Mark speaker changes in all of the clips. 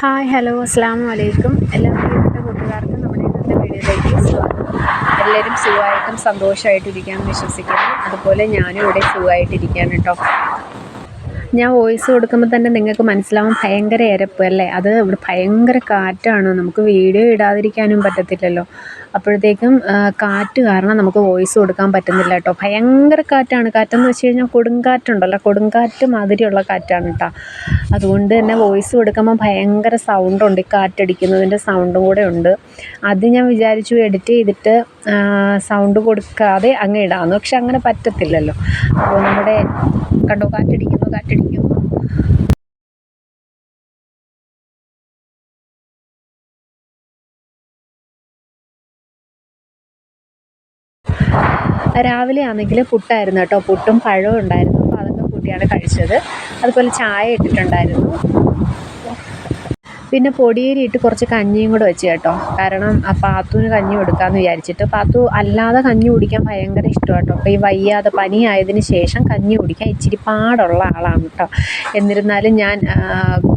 Speaker 1: Hi hello അസ്സാം വലൈക്കും എല്ലാ പ്രിയപ്പെട്ട കൂട്ടുകാർക്കും നമ്മുടെ ഇന്നത്തെ വീഡിയോയിലേക്ക് സ്വാഗതം. എല്ലാവരും സുഖമായിട്ടും സന്തോഷമായിട്ടിരിക്കാമെന്ന് വിശ്വസിക്കുന്നു. അതുപോലെ ഞാനും ഇവിടെ സുഖമായിട്ടിരിക്കാൻ കേട്ടോ. ഞാൻ വോയിസ് കൊടുക്കുമ്പോൾ തന്നെ നിങ്ങൾക്ക് മനസ്സിലാവും ഭയങ്കര എരപ്പ് അല്ലേ? അത് ഇവിടെ ഭയങ്കര കാറ്റാണ്. നമുക്ക് വീഡിയോ ഇടാതിരിക്കാനും പറ്റത്തില്ലല്ലോ. അപ്പോഴത്തേക്കും കാറ്റ് കാരണം നമുക്ക് വോയിസ് കൊടുക്കാൻ പറ്റുന്നില്ല കേട്ടോ. ഭയങ്കര കാറ്റാണ്. കാറ്റെന്ന് വെച്ച് കഴിഞ്ഞാൽ കൊടുങ്കാറ്റുണ്ടല്ലോ. കൊടുങ്കാറ്റ് മാതിരിയുള്ള കാറ്റാണ് കേട്ടോ. അതുകൊണ്ട് തന്നെ വോയിസ് കൊടുക്കുമ്പോൾ ഭയങ്കര സൗണ്ടുണ്ട്. ഈ കാറ്റടിക്കുന്നതിന്റെ സൗണ്ടും കൂടെ ഉണ്ട്. അത് ഞാൻ വിചാരിച്ചു എഡിറ്റ് ചെയ്തിട്ട് സൗണ്ട് കൊടുക്കാതെ അങ്ങ് ഇടാമെന്ന് പക്ഷെ അങ്ങനെ പറ്റത്തില്ലല്ലോ. അപ്പോൾ നമ്മുടെ കണ്ടോ കാറ്റടിക്കുന്നു കാറ്റടിക്കുന്നു. രാവിലെ ആണെങ്കിൽ പുട്ടായിരുന്നു കേട്ടോ. പുട്ടും പഴവും ഉണ്ടായിരുന്നു. അപ്പോൾ അതൊക്കെ കൂട്ടിയാണ് കഴിച്ചത്. അതുപോലെ ചായ ഇട്ടിട്ടുണ്ടായിരുന്നു. പിന്നെ പൊടിയേരിയിട്ട് കുറച്ച് കഞ്ഞിയും കൂടെ വെച്ച് കേട്ടോ. കാരണം പാത്തുവിന് കഞ്ഞി കൊടുക്കാമെന്ന് വിചാരിച്ചിട്ട് പാത്തു അല്ലാതെ കഞ്ഞി കുടിക്കാൻ ഭയങ്കര ഇഷ്ടം കേട്ടോ. അപ്പോൾ ഈ വയ്യാതെ പനിയായതിന് ശേഷം കഞ്ഞി കുടിക്കാൻ ഇച്ചിരി പാടുള്ള ആളാണ് കേട്ടോ. എന്നിരുന്നാലും ഞാൻ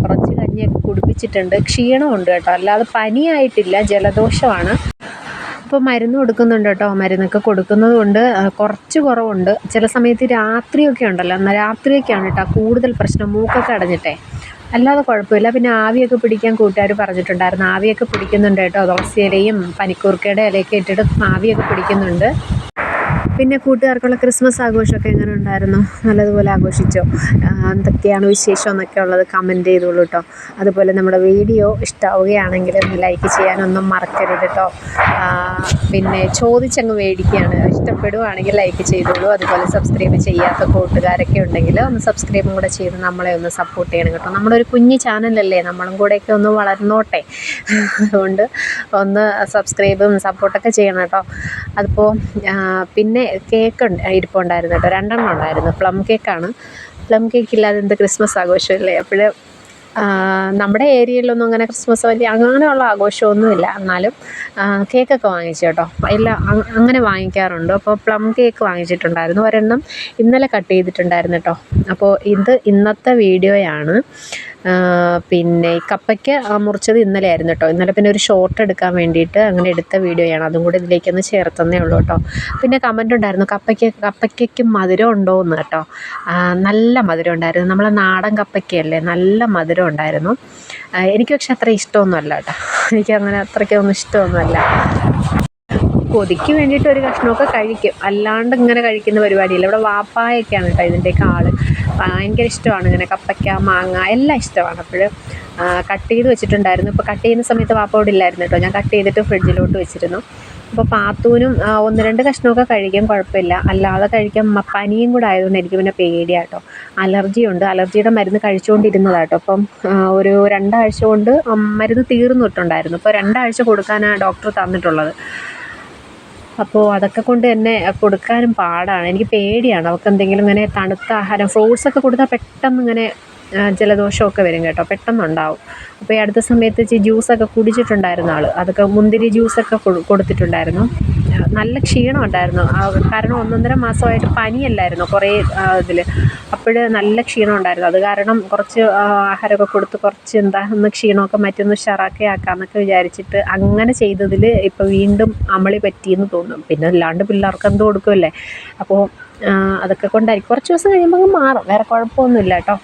Speaker 1: കുറച്ച് കഞ്ഞിയൊക്കെ കുടിപ്പിച്ചിട്ടുണ്ട്. ക്ഷീണമുണ്ട് കേട്ടോ. അല്ലാതെ പനിയായിട്ടില്ല ജലദോഷമാണ്. ഇപ്പോൾ മരുന്ന് കൊടുക്കുന്നുണ്ട് കേട്ടോ. മരുന്നൊക്കെ കൊടുക്കുന്നതുകൊണ്ട് കുറച്ച് കുറവുണ്ട്. ചില സമയത്ത് രാത്രിയൊക്കെ ഉണ്ടല്ലോ. രാത്രിയൊക്കെയാണ് കേട്ടോ കൂടുതൽ പ്രശ്നം. മൂക്കൊക്കെ അടഞ്ഞിട്ടേ. അല്ലാതെ കുഴപ്പമില്ല. പിന്നെ ആവിയൊക്കെ പിടിക്കാൻ കൂട്ടുകാർ പറഞ്ഞിട്ടുണ്ടായിരുന്നു. ആവിയൊക്കെ പിടിക്കുന്നുണ്ട് കേട്ടോ. തുളസി ഇലയും പനിക്കൂർക്കയുടെ ഇലയൊക്കെ ഇട്ടിട്ട് ആവിയൊക്കെ പിടിക്കുന്നുണ്ട്. പിന്നെ കൂട്ടുകാർക്കുള്ള ക്രിസ്മസ് ആഘോഷമൊക്കെ എങ്ങനെ ഉണ്ടായിരുന്നു? നല്ലതുപോലെ ആഘോഷിച്ചോ? എന്തൊക്കെയാണ് വിശേഷം എന്നൊക്കെ ഉള്ളത് കമന്റ് ചെയ്തോളൂ കേട്ടോ അതുപോലെ നമ്മുടെ വീഡിയോ ഇഷ്ടമാവുകയാണെങ്കിൽ ഒന്ന് ലൈക്ക് ചെയ്യാനൊന്നും മറക്കരുത് കേട്ടോ പിന്നെ ചോദിച്ചങ്ങ് മേടിക്കുകയാണ്. ഇഷ്ടപ്പെടുവാണെങ്കിൽ ലൈക്ക് ചെയ്തോളൂ. അതുപോലെ സബ്സ്ക്രൈബ് ചെയ്യാത്ത കൂട്ടുകാരൊക്കെ ഉണ്ടെങ്കിൽ ഒന്ന് സബ്സ്ക്രൈബും കൂടെ ചെയ്ത് നമ്മളെ ഒന്ന് സപ്പോർട്ട് ചെയ്യണം കേട്ടോ. നമ്മളൊരു ഒരു കുഞ്ഞു ചാനലല്ലേ നമ്മളും കൂടെയൊക്കെ ഒന്ന് വളർന്നോട്ടെ. അതുകൊണ്ട് ഒന്ന് സബ്സ്ക്രൈബും സപ്പോർട്ടൊക്കെ ചെയ്യണം കേട്ടോ അതിപ്പോൾ പിന്നെ കേക്ക് ഇരിപ്പുണ്ടായിരുന്നു കേട്ടോ. രണ്ടെണ്ണം ഉണ്ടായിരുന്നു. പ്ലം കേക്കാണ്. പ്ലം കേക്ക് ഇല്ലാതെ എന്ത് ക്രിസ്മസ് ആഘോഷമല്ലേ? അപ്പോൾ നമ്മുടെ ഏരിയയിലൊന്നും അങ്ങനെ ക്രിസ്മസ് വലിയ അങ്ങനെയുള്ള ആഘോഷമൊന്നുമില്ല. എന്നാലും കേക്കൊക്കെ വാങ്ങിച്ചു കേട്ടോ. എല്ലാം അങ്ങനെ വാങ്ങിക്കാറുണ്ട്. അപ്പോൾ പ്ലം കേക്ക് വാങ്ങിച്ചിട്ടുണ്ടായിരുന്നു. ഒരെണ്ണം ഇന്നലെ കട്ട് ചെയ്തിട്ടുണ്ടായിരുന്നു കേട്ടോ. അപ്പോൾ ഇത് ഇന്നത്തെ വീഡിയോയാണ്. പിന്നെ ഈ കപ്പയ്ക്ക് മുറിച്ചത് ഇന്നലെ ആയിരുന്നു കേട്ടോ. ഇന്നലെ പിന്നെ ഒരു ഷോർട്ട് എടുക്കാൻ വേണ്ടിയിട്ട് അങ്ങനെ എടുത്ത വീഡിയോയാണ് അതും കൂടി ഇതിലേക്കൊന്ന് ചേർത്തന്നേ ഉള്ളൂ കേട്ടോ. പിന്നെ കമന്റ് ഉണ്ടായിരുന്നു കപ്പയ്ക്ക് കപ്പയ്ക്ക് മധുരം ഉണ്ടോ എന്ന് കേട്ടോ. നല്ല മധുരം ഉണ്ടായിരുന്നു. നമ്മളെ നാടൻ കപ്പയ്ക്കല്ലേ നല്ല മധുരം ഉണ്ടായിരുന്നു. എനിക്ക് പക്ഷെ അത്ര ഇഷ്ടമൊന്നുമല്ല കേട്ടോ. എനിക്ക് അങ്ങനെ അത്രയ്ക്കൊന്നും ഇഷ്ടമൊന്നുമല്ല. കൊതിക്ക് വേണ്ടിയിട്ട് ഒരു കഷ്ണമൊക്കെ കഴിക്കും. അല്ലാണ്ട് ഇങ്ങനെ കഴിക്കുന്ന പരിപാടിയില്ല. ഇവിടെ വാപ്പായൊക്കെയാണ് കേട്ടോ ഇതിന്റെയൊക്കെ ആൾ. ഭയങ്കര ഇഷ്ടമാണ് ഇങ്ങനെ കപ്പയ്ക്ക മാങ്ങ എല്ലാം ഇഷ്ടമാണ് അപ്പോൾ കട്ട് ചെയ്ത് വെച്ചിട്ടുണ്ടായിരുന്നു. ഇപ്പോൾ കട്ട് ചെയ്യുന്ന സമയത്ത് വാപ്പ ഇവിടെ ഇല്ലായിരുന്നു കേട്ടോ. ഞാൻ കട്ട് ചെയ്തിട്ട് ഫ്രിഡ്ജിലോട്ട് വെച്ചിരുന്നു. അപ്പോൾ പാത്തൂനും ഒന്ന് രണ്ട് കഷ്ണമൊക്കെ കഴിക്കാൻ കുഴപ്പമില്ല. അല്ലാതെ കഴിക്കാൻ പനിയും കൂടെ ആയതുകൊണ്ട് എനിക്ക് പിന്നെ പേടിയാട്ടോ അലർജി ഉണ്ട്. അലർജിയുടെ മരുന്ന് കഴിച്ചുകൊണ്ടിരുന്നതാട്ടോ അപ്പം ഒരു രണ്ടാഴ്ച കൊണ്ട് മരുന്ന് തീർന്നിട്ടുണ്ടായിരുന്നു ഇപ്പോൾ രണ്ടാഴ്ച കൊടുക്കാനാണ് ഡോക്ടർ തന്നിട്ടുള്ളത്. അപ്പോൾ അതൊക്കെ കൊണ്ട് തന്നെ കൊടുക്കാനും പാടാണ്. എനിക്ക് പേടിയാണ്. അവൾക്ക് എന്തെങ്കിലും ഇങ്ങനെ തണുത്ത ആഹാരം ഫ്രൂട്ട്സ് ഒക്കെ കൊടുത്താൽ പെട്ടെന്ന് ഇങ്ങനെ ജലദോഷമൊക്കെ വരും കേട്ടോ. പെട്ടെന്നുണ്ടാവും. അപ്പോൾ ഈ അടുത്ത സമയത്ത് ജ്യൂസൊക്കെ കുടിച്ചിട്ടുണ്ടായിരുന്ന ആൾ അതൊക്കെ മുന്തിരി ജ്യൂസൊക്കെ കൊടു- കൊടുത്തിട്ടുണ്ടായിരുന്നു. നല്ല ക്ഷീണം ഉണ്ടായിരുന്നു. കാരണം ഒന്നൊന്നര മാസമായിട്ട് പനിയല്ലായിരുന്നു കുറേ ഇതിൽ അപ്പോൾ നല്ല ക്ഷീണം ഉണ്ടായിരുന്നു. അത് കാരണം കുറച്ച് ആഹാരമൊക്കെ കൊടുത്ത് കുറച്ച് എന്താ ഒന്ന് ക്ഷീണമൊക്കെ മറ്റൊന്ന് ഉഷാറാക്കി ആക്കാമെന്നൊക്കെ വിചാരിച്ചിട്ട് അങ്ങനെ ചെയ്തതിൽ ഇപ്പോൾ വീണ്ടും അമളി പറ്റിയെന്ന് തോന്നും പിന്നെ അല്ലാണ്ട് പിള്ളേർക്ക് എന്ത് കൊടുക്കുമല്ലേ അപ്പോൾ അതൊക്കെ കൊണ്ടായിരിക്കും. കുറച്ച് ദിവസം കഴിയുമ്പോൾ മാറും. വേറെ കുഴപ്പമൊന്നുമില്ല കേട്ടോ.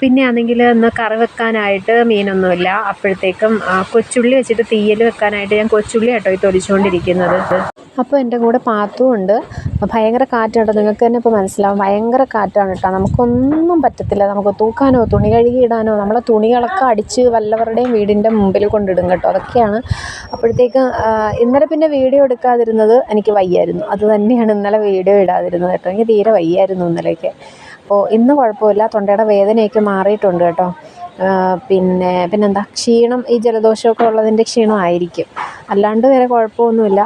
Speaker 1: പിന്നെ ആണെങ്കിൽ ഒന്ന് കറി വെക്കാനായിട്ട് മീനൊന്നുമില്ല. അപ്പോഴത്തേക്കും കൊച്ചുള്ളി വെച്ചിട്ട് തീയൽ വെക്കാനായിട്ട് ഞാൻ കൊച്ചുള്ളി കേട്ടോ ഈ തൊലിച്ചുകൊണ്ടിരിക്കുന്നത് അപ്പോൾ എന്റെ കൂടെ പാത്തും ഉണ്ട്. ഭയങ്കര കാറ്റാണ് നിങ്ങൾക്ക് തന്നെ ഇപ്പോൾ മനസ്സിലാവും. ഭയങ്കര കാറ്റാണ് കേട്ടോ. നമുക്കൊന്നും പറ്റത്തില്ല. നമുക്ക് തൂക്കാനോ തുണി കഴുകി ഇടാനോ നമ്മളെ തുണികളൊക്കെ അടിച്ച് വല്ലവരുടെയും വീടിന്റെ മുമ്പിൽ കൊണ്ടിടും കേട്ടോ. അതൊക്കെയാണ്. അപ്പോഴത്തേക്ക് ഇന്നലെ പിന്നെ വീഡിയോ എടുക്കാതിരുന്നത് എനിക്ക് വയ്യായിരുന്നു. അത് തന്നെയാണ് ഇന്നലെ വീഡിയോ ഇടാതിരുന്നത് കേട്ടോ. എനിക്ക് തീരെ വയ്യായിരുന്നു ഇന്നലെയൊക്കെ. അപ്പോൾ ഇന്ന് കുഴപ്പമില്ല. തൊണ്ടയുടെ വേദനയൊക്കെ മാറിയിട്ടുണ്ട് കേട്ടോ. പിന്നെ പിന്നെ പിന്നെന്താ? ക്ഷീണം ഈ ജലദോഷമൊക്കെ ഉള്ളതിന്റെ ക്ഷീണമായിരിക്കും അല്ലാണ്ട് വേറെ കുഴപ്പമൊന്നുമില്ല.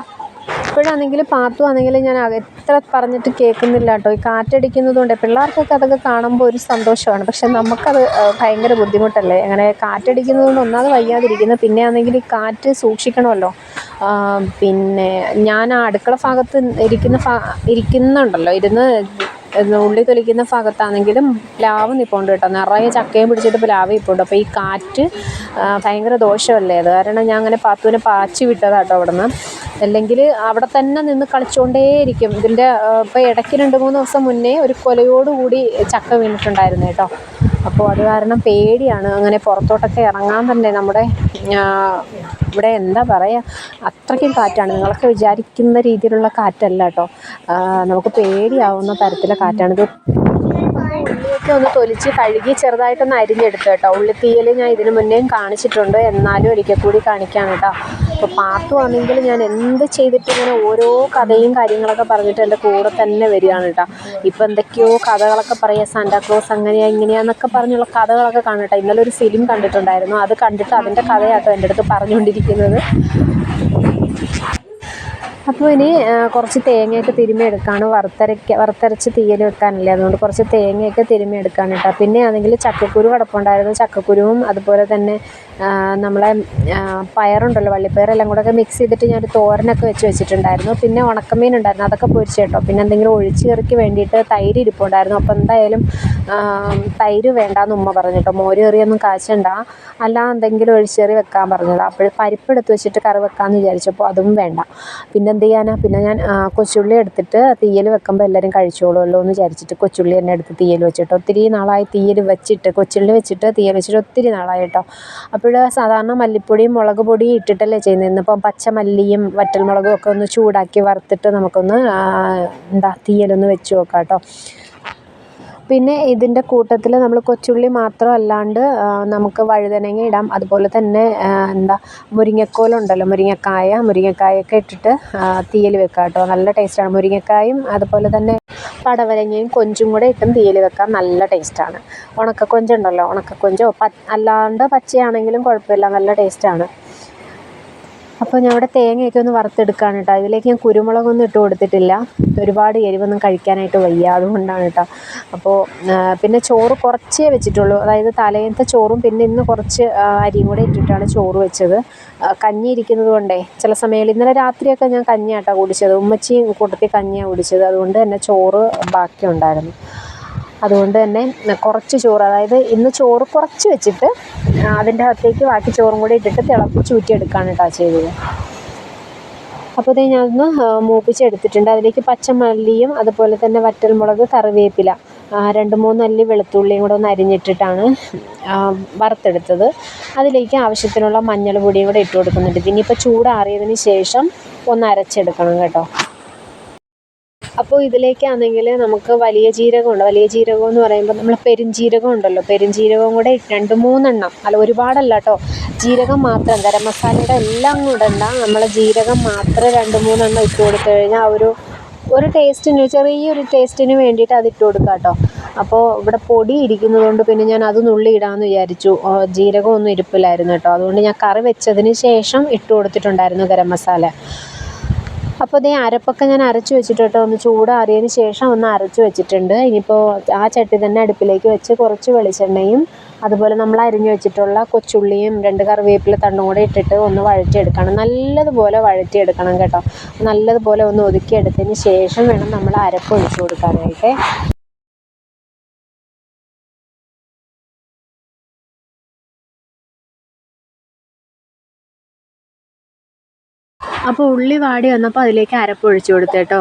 Speaker 1: ഇപ്പോഴാണെങ്കിൽ പാത്തുവാണെങ്കിൽ ഞാൻ എത്ര പറഞ്ഞിട്ട് കേൾക്കുന്നില്ല കേട്ടോ. ഈ കാറ്റടിക്കുന്നത് കൊണ്ട് പിള്ളേർക്കൊക്കെ അതൊക്കെ കാണുമ്പോൾ ഒരു സന്തോഷമാണ്. പക്ഷെ നമുക്കത് ഭയങ്കര ബുദ്ധിമുട്ടല്ലേ? അങ്ങനെ കാറ്റടിക്കുന്നത് കൊണ്ട് ഒന്നാമത് വയ്യാതിരിക്കുന്നത് പിന്നെ ആണെങ്കിൽ ഈ കാറ്റ് സൂക്ഷിക്കണമല്ലോ. പിന്നെ ഞാൻ ആ അടുക്കള ഭാഗത്ത് ഇരിക്കുന്ന ഇരിക്കുന്നുണ്ടല്ലോ. ഇരുന്ന് ഉള്ളി തൊലിക്കുന്ന ഭാഗത്താണെങ്കിലും പ്ലാവ് നിൽപ്പുണ്ട് കേട്ടോ. നിറയെ ചക്കയും പിടിച്ചിട്ട് പ്ലാവ് നിൽപ്പുണ്ട് അപ്പോൾ ഈ കാറ്റ് ഭയങ്കര ദോഷമല്ലേ അത്? കാരണം ഞാൻ അങ്ങനെ പാത്തുവിനെ പാച്ചി വിട്ടതാട്ടോ അവിടെ നിന്ന് അല്ലെങ്കിൽ അവിടെ തന്നെ നിന്ന് കളിച്ചുകൊണ്ടേയിരിക്കും ഇതിന്റെ ഇപ്പോൾ ഇടയ്ക്ക് രണ്ട് മൂന്ന് ദിവസം മുന്നേ ഒരു കൊലയോടുകൂടി ചക്ക വീണിട്ടുണ്ടായിരുന്നു കേട്ടോ. അപ്പോൾ അത് കാരണം പേടിയാണ്. അങ്ങനെ പുറത്തോട്ടൊക്കെ ഇറങ്ങാൻ തന്നെ നമ്മുടെ ഇവിടെ എന്താ പറയുക അത്രയ്ക്കും കാറ്റാണ്. നിങ്ങളൊക്കെ വിചാരിക്കുന്ന രീതിയിലുള്ള കാറ്റല്ല കേട്ടോ നമുക്ക് പേടിയാവുന്ന തരത്തിലെ കാറ്റാണിത്. ഉള്ളിയൊക്കെ ഒന്ന് തൊലിച്ച് കഴുകി ചെറുതായിട്ടൊന്ന് അരിഞ്ഞെടുത്തു കേട്ടോ. ഉള്ളിത്തീയൽ ഞാൻ ഇതിനു മുന്നേയും കാണിച്ചിട്ടുണ്ട്. എന്നാലും ഒരിക്കൽ കൂടി കാണിക്കാം കേട്ടോ. അപ്പോൾ പാത്തു ആണെങ്കിൽ ഞാൻ എന്ത് ചെയ്തിട്ട് ഇങ്ങനെ ഓരോ കഥയും കാര്യങ്ങളൊക്കെ പറഞ്ഞിട്ട് എന്റെ കൂടെ തന്നെ വരികയാണ് കേട്ടോ. ഇപ്പോൾ എന്തൊക്കെയോ കഥകളൊക്കെ പറയുക സാന്റാക്ലോസ് അങ്ങനെയാ ഇങ്ങനെയാന്നൊക്കെ പറഞ്ഞുള്ള കഥകളൊക്കെ കാണട്ടെ ഇന്നലെ ഒരു ഫിലിം കണ്ടിട്ടുണ്ടായിരുന്നു. അത് കണ്ടിട്ട് അതിന്റെ കഥയാട്ടോ എന്റെ അടുത്ത് പറഞ്ഞുകൊണ്ടിരിക്കുന്നത്. അപ്പോൾ ഇനി കുറച്ച് തേങ്ങയൊക്കെ തിരുമ്മിയെടുക്കാണ് വറുത്തരയ്ക്ക വറുത്തരച്ച് തീയൽ വെക്കാനല്ലേ. അതുകൊണ്ട് കുറച്ച് തേങ്ങയൊക്കെ തിരുമ്മിയെടുക്കാണ് കേട്ടോ. പിന്നെ ആണെങ്കിൽ ചക്കക്കുരു കിടപ്പുണ്ടായിരുന്നു. ചക്കക്കുരുവും അതുപോലെ തന്നെ നമ്മളെ പയറുണ്ടല്ലോ വള്ളിപ്പയറെല്ലാം കൂടെ ഒക്കെ മിക്സ് ചെയ്തിട്ട് ഞാനൊരു തോരനൊക്കെ വെച്ച് വെച്ചിട്ടുണ്ടായിരുന്നു. പിന്നെ ഉണക്കമീൻ ഉണ്ടായിരുന്നു അതൊക്കെ പൊരിച്ച് കേട്ടോ. പിന്നെ എന്തെങ്കിലും ഒഴിച്ച് കറിക്ക് വേണ്ടിയിട്ട് തൈര് ഇരിപ്പുണ്ടായിരുന്നു. അപ്പോൾ എന്തായാലും തൈര് വേണ്ടാന്ന് ഉമ്മ പറഞ്ഞു കേട്ടോ. മോര് കറിയൊന്നും കാച്ചണ്ട. അല്ല എന്തെങ്കിലും ഒഴിച്ചേറി വെക്കാൻ പറഞ്ഞത് അപ്പോൾ പരിപ്പ് എടുത്ത് വെച്ചിട്ട് കറി വെക്കാമെന്ന് വിചാരിച്ചപ്പോൾ അതും വേണ്ട. പിന്നെ എന്ത് ചെയ്യാനാ പിന്നെ ഞാൻ കൊച്ചുള്ളി എടുത്തിട്ട് തീയൽ വെക്കുമ്പോൾ എല്ലാവരും കഴിച്ചോളുമല്ലോ എന്ന് വിചാരിച്ചിട്ട് കൊച്ചുള്ളി തന്നെ എടുത്ത് തീയൽ വെച്ചിട്ട്. ഒത്തിരി നാളായി തീയൽ വെച്ചിട്ട് കൊച്ചുള്ളി വെച്ചിട്ട് തീയൽ വെച്ചിട്ട് ഒത്തിരി നാളായി കേട്ടോ അപ്പോൾ സാധാരണ മല്ലിപ്പൊടിയും മുളക് പൊടിയും ഇട്ടിട്ടല്ലേ ചെയ്യുന്നത്. ഇന്നിപ്പം പച്ചമല്ലിയും വറ്റൽമുളകും ഒക്കെ ഒന്ന് ചൂടാക്കി വറുത്തിട്ട് നമുക്കൊന്ന് എന്താ തീയലൊന്ന് വെച്ച് നോക്കാം കേട്ടോ പിന്നെ ഇതിന്റെ കൂട്ടത്തിൽ നമ്മൾ കൊച്ചുള്ളി മാത്രം അല്ലാണ്ട് നമുക്ക് വഴുതനങ്ങ ഇടാം. അതുപോലെ തന്നെ എന്താ മുരിങ്ങക്കോലുണ്ടല്ലോ മുരിങ്ങക്കായ മുരിങ്ങക്കായൊക്കെ ഇട്ടിട്ട് തീയൽ വെക്കാം കേട്ടോ. നല്ല ടേസ്റ്റാണ്. മുരിങ്ങക്കായും അതുപോലെ തന്നെ പടവലങ്ങയും കൊഞ്ചും കൂടെ ഇട്ടും തീയൽ വെക്കാം നല്ല ടേസ്റ്റാണ്. ഉണക്കക്കൊഞ്ചുണ്ടല്ലോ ഉണക്കക്കൊഞ്ചോ? പ അല്ലാണ്ട് പച്ചയാണെങ്കിലും കുഴപ്പമില്ല. നല്ല ടേസ്റ്റാണ്. അപ്പോൾ ഞാൻ ഇവിടെ തേങ്ങയൊക്കെ ഒന്ന് വറുത്തെടുക്കുകയാണ് കേട്ടോ. ഇതിലേക്ക് ഞാൻ കുരുമുളകൊന്നും ഇട്ട് കൊടുത്തിട്ടില്ല. ഒരുപാട് എരിവൊന്നും കഴിക്കാനായിട്ട് വയ്യ അതുകൊണ്ടാണ് കേട്ടോ. അപ്പോൾ പിന്നെ ചോറ് കുറച്ചേ വെച്ചിട്ടുള്ളൂ. അതായത് തലേന്നത്തെ ചോറും പിന്നെ ഇന്ന് കുറച്ച് അരിയും കൂടെ ഇട്ടിട്ടാണ് ചോറ് വെച്ചത്. കഞ്ഞി ഇരിക്കുന്നത് കൊണ്ടേ ചില സമയങ്ങളിൽ ഇന്നലെ രാത്രിയൊക്കെ ഞാൻ കഞ്ഞിയാട്ടോ കുടിച്ചത്. ഉമ്മച്ചിയും കൂട്ടത്തിൽ കഞ്ഞിയാണ് കുടിച്ചത്. അതുകൊണ്ട് തന്നെ ചോറ് ബാക്കി ഉണ്ടായിരുന്നു അതുകൊണ്ട് തന്നെ കുറച്ച് ചോറ് അതായത് ഇന്ന് ചോറ് കുറച്ച് വെച്ചിട്ട് അതിന്റെ അകത്തേക്ക് ബാക്കി ചോറും കൂടി ഇട്ടിട്ട് തിളപ്പിച്ച് ഊറ്റിയെടുക്കുകയാണ് കേട്ടോ ചെയ്തത്. അപ്പോൾ ഇത് ഞാനൊന്ന് മൂപ്പിച്ചെടുത്തിട്ടുണ്ട്. അതിലേക്ക് പച്ചമല്ലിയും അതുപോലെ തന്നെ വറ്റൽമുളക് കറിവേപ്പില രണ്ട് മൂന്ന് അല്ലി വെളുത്തുള്ളിയും കൂടെ ഒന്ന് അരിഞ്ഞിട്ടിട്ടാണ് വറുത്തെടുത്തത്. അതിലേക്ക് ആവശ്യത്തിനുള്ള മഞ്ഞൾ പൊടിയും കൂടെ ഇട്ട് കൊടുക്കുന്നുണ്ട്. ഇനിയിപ്പോൾ ചൂടാറിയതിന് ശേഷം ഒന്ന് അരച്ചെടുക്കണം കേട്ടോ. അപ്പോൾ ഇതിലേക്കാണെങ്കിൽ നമുക്ക് വലിയ ജീരകമുണ്ട്. വലിയ ജീരകം എന്ന് പറയുമ്പോൾ നമ്മൾ പെരുംജീരകം ഉണ്ടല്ലോ. പെരുംജീരകം കൂടെ രണ്ട് മൂന്നെണ്ണം. അല്ല ഒരുപാടല്ല കേട്ടോ ജീരകം മാത്രം ഗരം മസാലയുടെ എല്ലാം കൂടെ ഉണ്ടാ നമ്മൾ ജീരകം മാത്രം രണ്ട് മൂന്നെണ്ണം ഇട്ട് കൊടുത്തു കഴിഞ്ഞാൽ ഒരു ഒരു ടേസ്റ്റിന് ചെറിയൊരു ടേസ്റ്റിന് വേണ്ടിയിട്ട് അത് ഇട്ട് കൊടുക്കുക കേട്ടോ അപ്പോൾ ഇവിടെ പൊടി ഇരിക്കുന്നതുകൊണ്ട് പിന്നെ ഞാൻ അത് നുള്ളി ഇടാമെന്ന് വിചാരിച്ചു. ജീരകമൊന്നും ഇരിപ്പില്ലായിരുന്നു കേട്ടോ അതുകൊണ്ട് ഞാൻ കറി വെച്ചതിന് ശേഷം ഇട്ട് കൊടുത്തിട്ടുണ്ടായിരുന്നു ഗരം മസാല. അപ്പോൾ ഇതേ അരപ്പൊക്കെ ഞാൻ അരച്ച് വെച്ചിട്ട് കേട്ടോ ഒന്ന് ചൂടാറിയതിന് ശേഷം ഒന്ന് അരച്ച് വെച്ചിട്ടുണ്ട്. ഇനിയിപ്പോൾ ആ ചട്ടി തന്നെ അടുപ്പിലേക്ക് വെച്ച് കുറച്ച് വെളിച്ചെണ്ണയും അതുപോലെ നമ്മൾ അരിഞ്ഞു വെച്ചിട്ടുള്ള കൊച്ചുള്ളിയും രണ്ട് കറിവേപ്പില തണ്ടും കൂടെ ഇട്ടിട്ട് ഒന്ന് വഴറ്റിയെടുക്കണം. നല്ലതുപോലെ വഴറ്റിയെടുക്കണം കേട്ടോ. നല്ലതുപോലെ ഒന്ന് ഒതുക്കിയെടുത്തതിന് ശേഷം വേണം നമ്മൾ അരപ്പ് ഒഴിച്ചു കൊടുക്കാനായിട്ട്. അപ്പോൾ ഉള്ളി വാടി വന്നപ്പോൾ അതിലേക്ക് അരപ്പ് ഒഴിച്ചു കൊടുത്തു കേട്ടോ.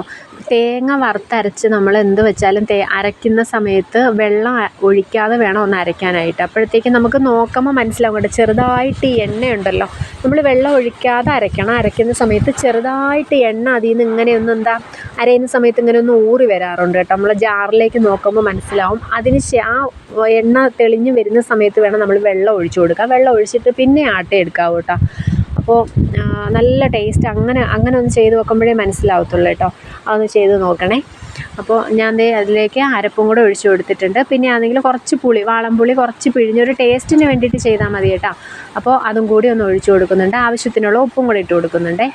Speaker 1: തേങ്ങ വറുത്തരച്ച് നമ്മൾ എന്ത് വെച്ചാലും തേ അരയ്ക്കുന്ന സമയത്ത് വെള്ളം ഒഴിക്കാതെ വേണം ഒന്ന് അരയ്ക്കാനായിട്ട്. അപ്പോഴത്തേക്ക് നമുക്ക് നോക്കുമ്പോൾ മനസ്സിലാവും കേട്ടോ ചെറുതായിട്ട് ഈ എണ്ണയുണ്ടല്ലോ നമ്മൾ വെള്ളം ഒഴിക്കാതെ അരയ്ക്കണം. അരയ്ക്കുന്ന സമയത്ത് ചെറുതായിട്ട് എണ്ണ അതിൽ നിന്ന് ഇങ്ങനെ ഒന്ന് എന്താ അരയുന്ന സമയത്ത് ഇങ്ങനെ ഒന്ന് ഊറി വരാറുണ്ട് കേട്ടോ. നമ്മൾ ജാറിലേക്ക് നോക്കുമ്പോൾ മനസ്സിലാവും. അതിന് ആ എണ്ണ തെളിഞ്ഞ് വരുന്ന സമയത്ത് വേണം നമ്മൾ വെള്ളം ഒഴിച്ചു കൊടുക്കുക വെള്ളം ഒഴിച്ചിട്ട് പിന്നെ ആട്ടയെടുക്കാവൂ കേട്ടോ. അപ്പോൾ നല്ല ടേസ്റ്റ് അങ്ങനെ അങ്ങനെ ഒന്ന് ചെയ്ത് വെക്കുമ്പോഴേ മനസ്സിലാവത്തുള്ളൂ കേട്ടോ. അതൊന്ന് ചെയ്ത് നോക്കണേ. അപ്പോൾ ഞാൻ ദേ അതിലേക്ക് അരപ്പും കൂടെ ഒഴിച്ചു കൊടുത്തിട്ടുണ്ട്. പിന്നെ ആണെങ്കിൽ കുറച്ച് പുളി വാളംപുളി കുറച്ച് പിഴിഞ്ഞൊരു ടേസ്റ്റിന് വേണ്ടിയിട്ട് ചെയ്താൽ മതി കേട്ടോ. അപ്പോൾ അതും കൂടി ഒന്ന് ഒഴിച്ചു കൊടുക്കുന്നുണ്ട്. ആവശ്യത്തിനുള്ള ഉപ്പും കൂടി ഇട്ട് കൊടുക്കുന്നുണ്ടേ.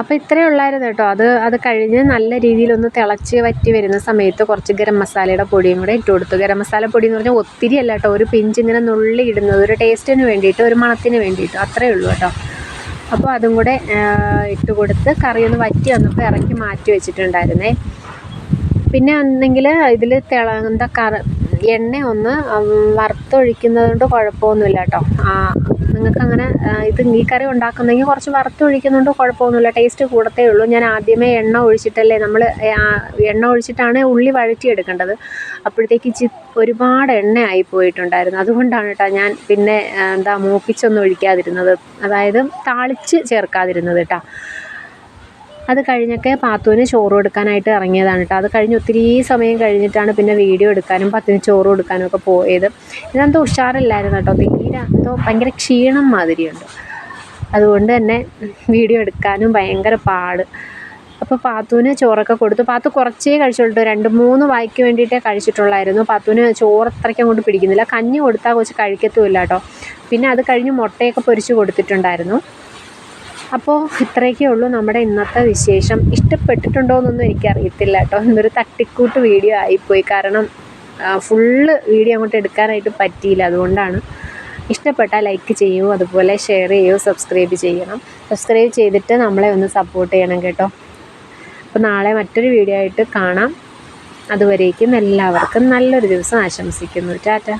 Speaker 1: അപ്പോൾ ഇത്രയേ ഉള്ളായിരുന്നു കേട്ടോ. അത് അത് കഴിഞ്ഞ് നല്ല രീതിയിലൊന്ന് തിളച്ച് വറ്റി വരുന്ന സമയത്ത് കുറച്ച് ഗരം മസാലയുടെ പൊടിയും കൂടെ ഇട്ട് കൊടുത്തു. ഗരം മസാല പൊടി എന്ന് പറഞ്ഞാൽ ഒത്തിരി അല്ല കേട്ടോ. ഒരു പിഞ്ച് ഇങ്ങനെ നുള്ളി ഇടുന്നത് ഒരു ടേസ്റ്റിന് വേണ്ടിയിട്ട് ഒരു മണത്തിന് വേണ്ടിയിട്ട് അത്രയേ ഉള്ളൂ കേട്ടോ. അപ്പോൾ അതും കൂടെ ഇട്ട് കൊടുത്ത് കറി ഒന്ന് വറ്റി വന്നപ്പോൾ ഇറക്കി മാറ്റി വെച്ചിട്ടുണ്ടായിരുന്നേ. പിന്നെ ഒന്നെങ്കിൽ ഇതിൽ തിള എന്താ കറ എണ്ണ ഒന്ന് വറുത്തൊഴിക്കുന്നത് കൊണ്ട് കുഴപ്പമൊന്നുമില്ല കേട്ടോ. നിങ്ങൾക്ക് അങ്ങനെ ഇത് ഈ കറി ഉണ്ടാക്കുന്നെങ്കിൽ കുറച്ച് വറുത്തൊഴിക്കുന്നുണ്ട് കുഴപ്പമൊന്നുമില്ല. ടേസ്റ്റ് കൂടത്തേ ഉള്ളൂ. ഞാൻ ആദ്യമേ എണ്ണ ഒഴിച്ചിട്ടല്ലേ നമ്മൾ എണ്ണ ഒഴിച്ചിട്ടാണ് ഉള്ളി വഴറ്റിയെടുക്കേണ്ടത്. അപ്പോഴത്തേക്ക് ചി ഒരുപാട് എണ്ണ ആയി പോയിട്ടുണ്ടായിരുന്നു. അതുകൊണ്ടാണ് കേട്ടോ ഞാൻ പിന്നെ എന്താ മൂപ്പിച്ചൊന്നും ഒഴിക്കാതിരുന്നത്. അതായത് താളിച്ച് ചേർക്കാതിരുന്നത് കേട്ടോ. അത് കഴിഞ്ഞൊക്കെ പാത്തുവിന് ചോറ് കൊടുക്കാനായിട്ട് ഇറങ്ങിയതാണ് കേട്ടോ. അത് കഴിഞ്ഞ് ഒത്തിരി സമയം കഴിഞ്ഞിട്ടാണ് പിന്നെ വീഡിയോ എടുക്കാനും പത്തിന് ചോറ് കൊടുക്കാനും ഒക്കെ പോയത്. ഇതെന്തോ ഉഷാറില്ലായിരുന്നു കേട്ടോ. തീരെ എന്തോ ഭയങ്കര ക്ഷീണം മാതിരിയുണ്ട്. അതുകൊണ്ട് തന്നെ വീഡിയോ എടുക്കാനും ഭയങ്കര പാട്. അപ്പോൾ പാത്തുവിന് ചോറൊക്കെ കൊടുത്തു. പാത്തു കുറച്ചേ കഴിച്ചുള്ളൂ. രണ്ട് മൂന്ന് വായിക്ക് വേണ്ടിയിട്ടേ കഴിച്ചിട്ടുള്ളായിരുന്നു. പാത്തുവിന് ചോറ് അത്രയ്ക്ക് അങ്ങോട്ട് പിടിക്കുന്നില്ല. കഞ്ഞി കൊടുത്താൽ കുറച്ച് കഴിക്കത്തുമില്ല കേട്ടോ. പിന്നെ അത് കഴിഞ്ഞ് മുട്ടയൊക്കെ പൊരിച്ച് കൊടുത്തിട്ടുണ്ടായിരുന്നു. അപ്പോൾ ഇത്രയൊക്കെ ഉള്ളൂ നമ്മുടെ ഇന്നത്തെ വിശേഷം. ഇഷ്ടപ്പെട്ടിട്ടുണ്ടോ എന്നൊന്നും എനിക്കറിയത്തില്ല കേട്ടോ. ഇന്നൊരു തട്ടിക്കൂട്ട് വീഡിയോ ആയിപ്പോയി. കാരണം ഫുള്ള് വീഡിയോ അങ്ങോട്ട് എടുക്കാനായിട്ട് പറ്റിയില്ല. അതുകൊണ്ടാണ് ഇഷ്ടപ്പെട്ടാൽ ലൈക്ക് ചെയ്യൂ അതുപോലെ ഷെയർ ചെയ്യൂ സബ്സ്ക്രൈബ് ചെയ്യണം. സബ്സ്ക്രൈബ് ചെയ്തിട്ട് നമ്മളെ ഒന്ന് സപ്പോർട്ട് ചെയ്യണം കേട്ടോ. അപ്പോൾ നാളെ മറ്റൊരു വീഡിയോ ആയിട്ട് കാണാം. അതുവരേക്കും എല്ലാവർക്കും നല്ലൊരു ദിവസം ആശംസിക്കുന്നു. ടാറ്റ.